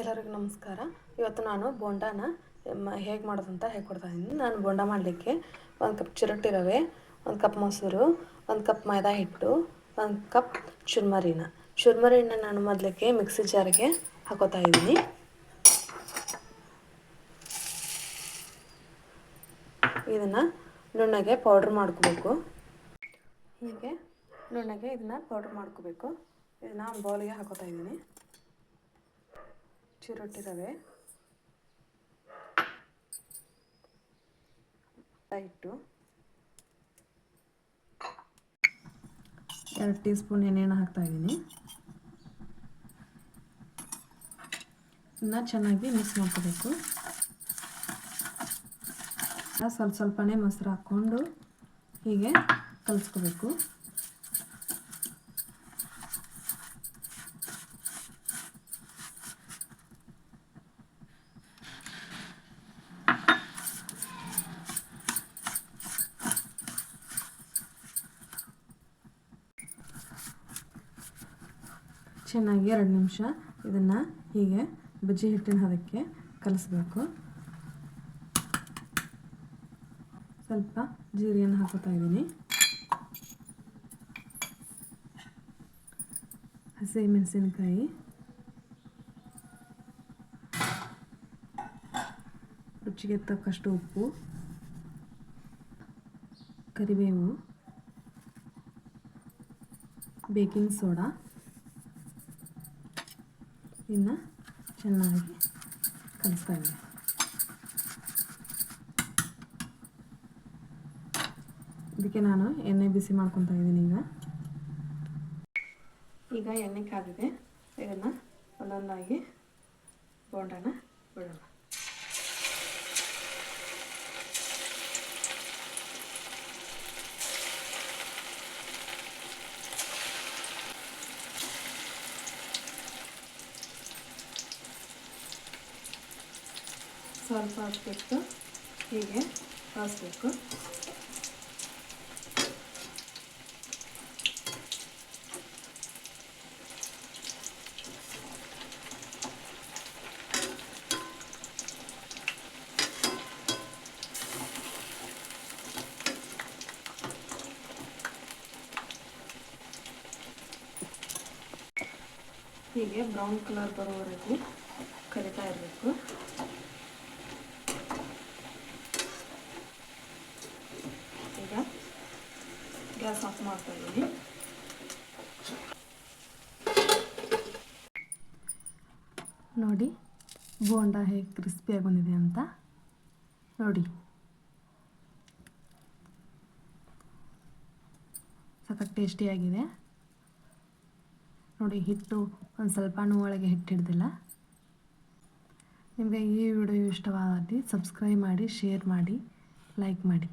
ಎಲ್ಲರಿಗೂ ನಮಸ್ಕಾರ. ಇವತ್ತು ನಾನು ಬೋಂಡಾನ ಹೇಗೆ ಮಾಡೋದಂತ ಹೇಳ್ಕೊಡ್ತಾ ಇದ್ದೀನಿ. ನಾನು ಬೋಂಡ ಮಾಡಲಿಕ್ಕೆ ಒಂದು ಕಪ್ ಚಿರೊಟ್ಟಿ ರವೆ, ಒಂದು ಕಪ್ ಮೊಸರು, ಒಂದು ಕಪ್ ಮೈದಾ ಹಿಟ್ಟು, ಒಂದು ಕಪ್ ಚುರ್ಮರಿನ. ಚುರ್ಮರಿನ ನಾನು ಮೊದಲಿಗೆ ಮಿಕ್ಸಿ ಜಾರಿಗೆ ಹಾಕೋತಾ ಇದ್ದೀನಿ. ಇದನ್ನು ನುಣ್ಣಗೆ ಪೌಡ್ರ್ ಮಾಡ್ಕೋಬೇಕು. ಹೀಗೆ ನುಣ್ಣಗೆ ಇದನ್ನು ಪೌಡ್ರ್ ಮಾಡ್ಕೋಬೇಕು. ಇದನ್ನು ಬೌಲಿಗೆ ಹಾಕೋತಾ ಇದ್ದೀನಿ. ಚಿರೊಟ್ಟಿ ರವೆ ಹಿಟ್ಟು ಎರಡು ಟೀ ಸ್ಪೂನ್ ಎಣ್ಣೆನ ಹಾಕ್ತಾ ಇದ್ದೀನಿ. ಇದನ್ನ ಚೆನ್ನಾಗಿ ಮಿಕ್ಸ್ ಮಾಡ್ಕೋಬೇಕು. ಸ್ವಲ್ಪ ಸ್ವಲ್ಪನೇ ಮೊಸರು ಹಾಕ್ಕೊಂಡು ಹೀಗೆ ಕಲಿಸ್ಕೋಬೇಕು. ಚೆನ್ನಾಗಿ ಎರಡು ನಿಮಿಷ ಇದನ್ನು ಹೀಗೆ ಬಜ್ಜಿ ಹಿಟ್ಟಿನ ಹದಕ್ಕೆ ಕಲಿಸ್ಬೇಕು. ಸ್ವಲ್ಪ ಜೀರಿಗೆಯನ್ನು ಹಾಕೋತಾ ಇದ್ದೀನಿ. ಹಸಿ ಮೆಣಸಿನಕಾಯಿ ರುಚಿಗೆ ತಕ್ಕಷ್ಟು ಉಪ್ಪು. ಕರಿಬೇವು. Baking soda. ಇನ್ನು ಚೆನ್ನಾಗಿ ಕಲಿಸ್ತಾ ಇದ್ದೀನಿ. ಇದಕ್ಕೆ ನಾನು ಎಣ್ಣೆ ಬಿಸಿ ಮಾಡ್ಕೊತಾ ಇದ್ದೀನಿ ಈಗ. ಈಗ ಎಣ್ಣೆ ಕಾದಿದೆ. ಇದನ್ನು ಒಂದೊಂದಾಗಿ ಬೋಂಡನ ಬಿಡೋಣ. ಸ್ವಲ್ಪ ಹೀಗೆ ಕಾಯಿಸ್ಬೇಕು ಹೀಗೆ ಬ್ರೌನ್ ಕಲರ್ ಬರೋವರೆಗೂ ಕರಿತಾ ಇರಬೇಕು ಈಗ ಗ್ಯಾಸ್ ಆಫ್ ಮಾಡ್ತಾ ಇದ್ದೀನಿ ನೋಡಿ, ಬೋಂಡ ಹೇಗೆ ಕ್ರಿಸ್ಪಿಯಾಗಿ ಬಂದಿದೆ ಅಂತ. ನೋಡಿ. ಸಖತ್ ಟೇಸ್ಟಿಯಾಗಿದೆ ನೋಡಿ, ಹಿಟ್ಟು ಒಂದು ಸ್ವಲ್ಪನೂ ಒಳಗೆ ಹಿಟ್ಟು ಹಿಡ್ದಿಲ್ಲ ನಿಮಗೆ ಈ ವಿಡಿಯೋ ಇಷ್ಟವಾದಲ್ಲಿ ಸಬ್ಸ್ಕ್ರೈಬ್ ಮಾಡಿ ಶೇರ್ ಮಾಡಿ ಲೈಕ್ ಮಾಡಿ.